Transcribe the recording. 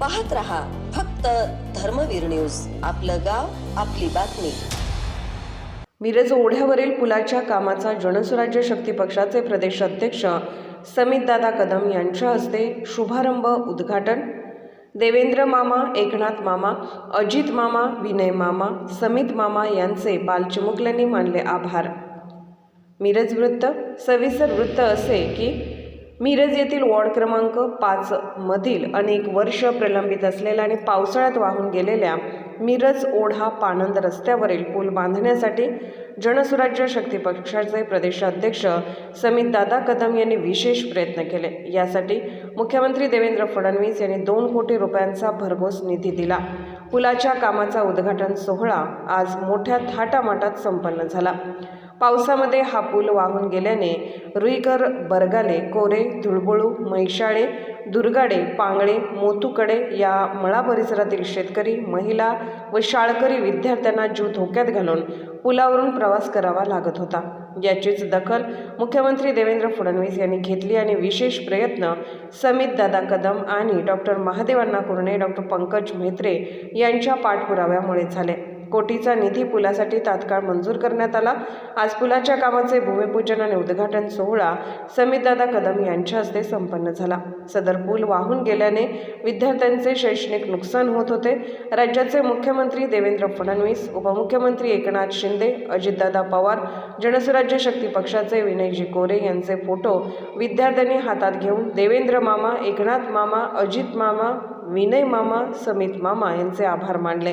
पाहत रहा फक्त धर्मवीर न्यूज. आपलं गाव आपली बातमी. मिरज ओढ्यावरील पुलाच्या कामाचा जनसुराज्य शक्ती पक्षाचे प्रदेश अध्यक्ष समितदादा कदम यांच्या हस्ते शुभारंभ उद्घाटन. देवेंद्र मामा एकनाथ मामा अजित मामा विनय मामा समित मामा यांचे बालचिमुकल्यांनी मानले आभार. मिरज वृत्त सविस्तर वृत्त असे की मिरज येथील वॉर्ड क्रमांक पाच मधील अनेक वर्ष प्रलंबित असलेल्या आणि पावसाळ्यात वाहून गेलेल्या मिरज ओढा पाणंद रस्त्यावरील पूल बांधण्यासाठी जनसुराज्य शक्ती पक्षाचे प्रदेशाध्यक्ष समित दादा कदम यांनी विशेष प्रयत्न केले. यासाठी मुख्यमंत्री देवेंद्र फडणवीस यांनी दोन कोटी रुपयांचा भरघोस निधी दिला. पुलाच्या कामाचा उद्घाटन सोहळा आज मोठ्या थाटामाटात संपन्न झाला. पावसामध्ये हा पूल वाहून गेल्याने रुईकर बरगाले कोरे धुळबुळू म्हैशाळे दुर्गाडे पांगळे मोतुकडे या मळा परिसरातील शेतकरी महिला व शाळकरी विद्यार्थ्यांना जीव धोक्यात घालून पुलावरून प्रवास करावा लागत होता. याचीच दखल मुख्यमंत्री देवेंद्र फडणवीस यांनी घेतली आणि विशेष प्रयत्न समित दादा कदम आणि डॉक्टर महादेवांना कुरणे डॉक्टर पंकज म्हेत्रे यांच्या पाठपुराव्यामुळे झाले. कोटीचा निधी पुलासाठी तात्काळ मंजूर करण्यात आला. आज पुलाच्या कामाचे भूमिपूजन आणि उद्घाटन सोहळा समितदादा कदम यांच्या हस्ते संपन्न झाला. सदर पूल वाहून गेल्याने विद्यार्थ्यांचे शैक्षणिक नुकसान होत होते. राज्याचे मुख्यमंत्री देवेंद्र फडणवीस उपमुख्यमंत्री एकनाथ शिंदे अजितदादा पवार जनसुराज्य शक्ती पक्षाचे विनयजी कोरे यांचे फोटो विद्यार्थ्यांनी हातात घेऊन देवेंद्र मामा एकनाथ मामा अजित मामा विनय मामा समित मामा यांचे आभार मानले.